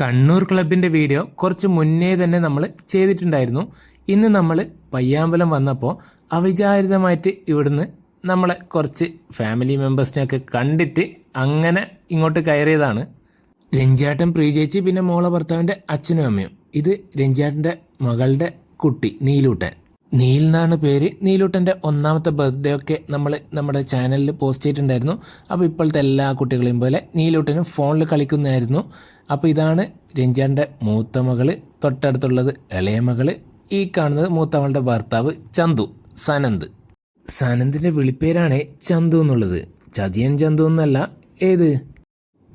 കണ്ണൂർ ക്ലബിന്റെ വീഡിയോ കുറച്ച് മുന്നേ തന്നെ നമ്മൾ ചെയ്തിട്ടുണ്ടായിരുന്നു. ഇന്ന് നമ്മൾ പയ്യാമ്പലം വന്നപ്പോൾ അവിചാരിതമായിട്ട് ഇവിടുന്ന് നമ്മളെ കുറച്ച് ഫാമിലി മെമ്പേഴ്സിനെയൊക്കെ കണ്ടിട്ട് അങ്ങനെ ഇങ്ങോട്ട് കയറിയതാണ്. രഞ്ജാട്ടൻ പ്രീജേച്ചി പിന്നെ മോളെ ഭർത്താവിന്റെ അച്ഛനും അമ്മയും. ഇത് രഞ്ജാട്ടന്റെ മകളുടെ കുട്ടി നീലൂട്ടൻ. നീൽ എന്നാണ് പേര്. നീലൂട്ടന്റെ ഒന്നാമത്തെ ബർത്ത്ഡേ ഒക്കെ നമ്മൾ നമ്മുടെ ചാനലിൽ പോസ്റ്റ് ചെയ്തിട്ടുണ്ടായിരുന്നു. അപ്പോൾ ഇപ്പോഴത്തെ എല്ലാ കുട്ടികളെയും പോലെ നീലൂട്ടനും ഫോണിൽ കളിക്കുന്നതായിരുന്നു. അപ്പോൾ ഇതാണ് രഞ്ജാന്റെ മൂത്ത മകൾ തൊട്ടടുത്തുള്ളത് ഇളയ മകൾ ഈ കാണുന്നത് മൂത്തമകളുടെ ഭർത്താവ് ചന്തു സനന്ദ് സനന്ദിന്റെ വിളിപ്പേരാണ് ചന്തു എന്നുള്ളത്. ചതിയൻ ചന്തു എന്നല്ല ഏത്?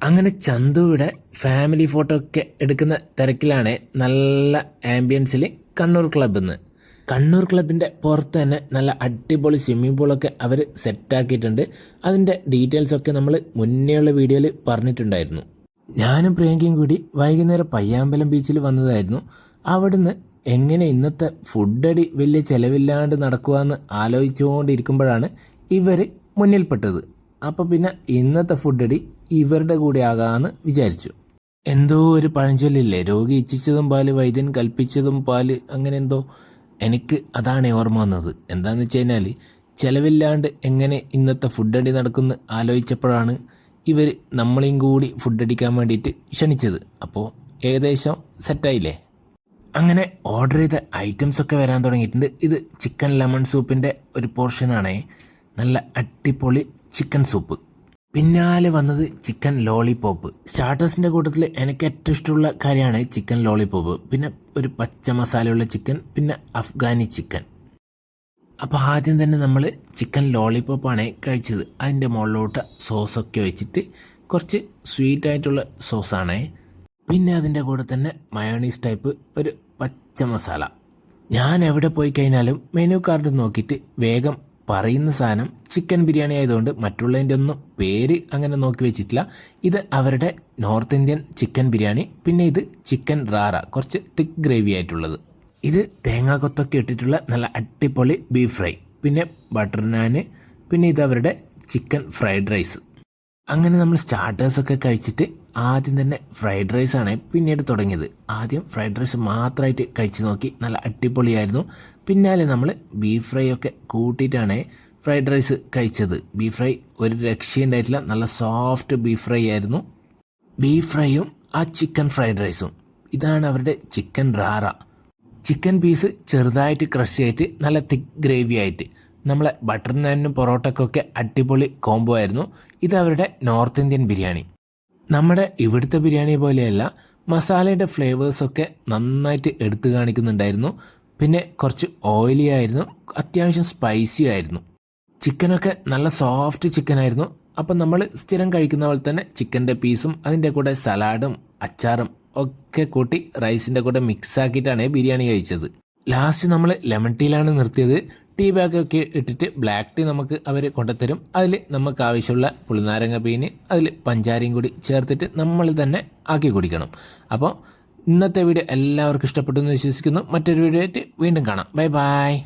അങ്ങനെ ചന്തുവിടെ ഫാമിലി ഫോട്ടോ ഒക്കെ എടുക്കുന്ന തിരക്കിലാണ് നല്ല ആംബിയൻസിൽ കണ്ണൂർ ക്ലബ്ബിൽ കണ്ണൂർ ക്ലബിന്റെ പുറത്ത് തന്നെ നല്ല അടിപൊളി സ്വിമ്മിംഗ് പൂളൊക്കെ അവർ സെറ്റാക്കിയിട്ടുണ്ട് അതിന്റെ ഡീറ്റെയിൽസൊക്കെ നമ്മൾ മുന്നേയുള്ള വീഡിയോയിൽ പറഞ്ഞിട്ടുണ്ടായിരുന്നു. ഞാനും പ്രിയങ്കയും കൂടി വൈകുന്നേരം പയ്യാമ്പലം ബീച്ചിൽ വന്നതായിരുന്നു. അവിടുന്ന് എങ്ങനെ ഇന്നത്തെ ഫുഡടി വലിയ ചിലവില്ലാണ്ട് നടക്കുവാന്ന് ആലോചിച്ചുകൊണ്ടിരിക്കുമ്പോഴാണ് ഇവർ മുന്നിൽപ്പെട്ടത്. അപ്പോൾ പിന്നെ ഇന്നത്തെ ഫുഡടി ഇവരുടെ കൂടെ ആകാമെന്ന് വിചാരിച്ചു. എന്തോ ഒരു പഴഞ്ചൊല്ലില്ലേ? രോഗി ഇച്ഛിച്ചതും പാൽ വൈദ്യൻ കൽപ്പിച്ചതും പാൽ അങ്ങനെ എന്തോ എനിക്ക് അതാണ് ഓർമ്മ വന്നത്. എന്താണെന്ന് വെച്ച് കഴിഞ്ഞാൽ ചിലവില്ലാണ്ട് എങ്ങനെ ഇന്നത്തെ ഫുഡ് അടി നടക്കുമെന്ന് ആലോചിച്ചപ്പോഴാണ് ഇവർ നമ്മളെയും കൂടി ഫുഡ് അടിക്കാൻ വേണ്ടിയിട്ട് ക്ഷണിച്ചത്. അപ്പോൾ ഏകദേശം സെറ്റായില്ലേ അങ്ങനെ ഓർഡർ ചെയ്ത ഐറ്റംസ് ഒക്കെ വരാൻ തുടങ്ങിയിട്ടുണ്ട്. ഇത് ചിക്കൻ ലെമൺ സൂപ്പിന്റെ ഒരു പോർഷനാണേ നല്ല അടിപൊളി ചിക്കൻ സൂപ്പ് പിന്നാലെ വന്നത് ചിക്കൻ ലോളിപോപ്പ് സ്റ്റാർട്ടേഴ്സിന്റെ കൂട്ടത്തിൽ എനിക്ക് ഏറ്റവും ഇഷ്ടമുള്ള കാര്യമാണ് ചിക്കൻ ലോളിപോപ്പ് പിന്നെ ഒരു പച്ച മസാലയുള്ള ചിക്കൻ പിന്നെ അഫ്ഗാനി ചിക്കൻ. അപ്പോൾ ആദ്യം തന്നെ നമ്മൾ ചിക്കൻ ലോളിപോപ്പാണ് കഴിച്ചത്. അതിന്റെ മുകളിലോട്ട് സോസൊക്കെ വെച്ചിട്ട് കുറച്ച് സ്വീറ്റ് ആയിട്ടുള്ള സോസാണ്. പിന്നെ അതിന്റെ കൂടെ തന്നെ മയോണീസ് ടൈപ്പ് ഒരു പച്ച മസാല. ഞാൻ എവിടെ പോയി കഴിഞ്ഞാലും മെനു കാർഡ് നോക്കിയിട്ട് വേഗം പറയുന്ന സാധനം ചിക്കൻ ബിരിയാണി ആയതുകൊണ്ട് മറ്റുള്ളതിന്റെ ഒന്നും പേര് അങ്ങനെ നോക്കി വെച്ചിട്ടില്ല. ഇത് അവരുടെ നോർത്ത് ഇന്ത്യൻ ചിക്കൻ ബിരിയാണി പിന്നെ ഇത് ചിക്കൻ റാറ കുറച്ച് തിക്ക് ഗ്രേവി ആയിട്ടുള്ളത്. ഇത് തേങ്ങാ കൊത്തൊക്കെ ഇട്ടിട്ടുള്ള നല്ല അടിപൊളി ബീഫ് ഫ്രൈ പിന്നെ ബട്ടർ നാന് പിന്നെ ഇത് അവരുടെ ചിക്കൻ ഫ്രൈഡ് റൈസ്. അങ്ങനെ നമ്മൾ സ്റ്റാർട്ടേഴ്സൊക്കെ കഴിച്ചിട്ട് ആദ്യം തന്നെ ഫ്രൈഡ് റൈസ് ആണ് പിന്നീട് തുടങ്ങിയത്. ആദ്യം ഫ്രൈഡ് റൈസ് മാത്രമായിട്ട് കഴിച്ചു നോക്കി നല്ല അടിപൊളിയായിരുന്നു. പിന്നാലെ നമ്മൾ ബീഫ് ഫ്രൈ ഒക്കെ കൂട്ടിയിട്ടാണ് ഫ്രൈഡ് റൈസ് കഴിച്ചത്. ബീഫ് ഫ്രൈ ഒരു രക്ഷയുണ്ടായിട്ടില്ല നല്ല സോഫ്റ്റ് ബീഫ് ഫ്രൈ ആയിരുന്നു. ബീഫ് ഫ്രൈയും ആ ചിക്കൻ ഫ്രൈഡ് റൈസും. ഇതാണ് അവരുടെ ചിക്കൻ റാറ. ചിക്കൻ പീസ് ചെറുതായിട്ട് ക്രഷ് ചെയ്തിട്ട് നല്ല തിക്ക് ഗ്രേവി ആയിട്ട്. നമ്മളെ ബട്ടർ നാനും പൊറോട്ടക്കൊക്കെ അടിപൊളി കോംബോ ആയിരുന്നു. ഇത് അവരുടെ നോർത്ത് ഇന്ത്യൻ ബിരിയാണി. നമ്മുടെ ഇവിടുത്തെ ബിരിയാണി പോലെയല്ല മസാലയുടെ ഫ്ലേവേഴ്സൊക്കെ നന്നായിട്ട് എടുത്തു കാണിക്കുന്നുണ്ടായിരുന്നു. പിന്നെ കുറച്ച് ഓയിലി ആയിരുന്നു അത്യാവശ്യം സ്പൈസി ആയിരുന്നു. ചിക്കനൊക്കെ നല്ല സോഫ്റ്റ് ചിക്കനായിരുന്നു അപ്പം നമ്മൾ സ്ഥിരം കഴിക്കുന്ന പോലെ തന്നെ ചിക്കന്റെ പീസും അതിന്റെ കൂടെ സലാഡും അച്ചാറും ഒക്കെ കൂട്ടി റൈസിന്റെ കൂടെ മിക്സ് ആക്കിയിട്ടാണ് ബിരിയാണി കഴിച്ചത്. ലാസ്റ്റ് നമ്മൾ ലെമൺ ടീയിലാണ് നിർത്തിയത്. ടീ ബാഗ് ഒക്കെ ഇട്ടിട്ട് ബ്ലാക്ക് ടീ നമുക്ക് അവർ കൊണ്ടുത്തരും. അതിൽ നമുക്ക് ആവശ്യമുള്ള പുളിനാരങ്ങ പീന് അതിൽ പഞ്ചാരയും കൂടി ചേർത്തിട്ട് നമ്മൾ തന്നെ ആക്കി കുടിക്കണം. അപ്പോൾ ഇന്നത്തെ വീഡിയോ എല്ലാവർക്കും ഇഷ്ടപ്പെട്ടു എന്ന് വിശ്വസിക്കുന്നു. മറ്റൊരു വീഡിയോ ആയിട്ട് വീണ്ടും കാണാം. Bye bye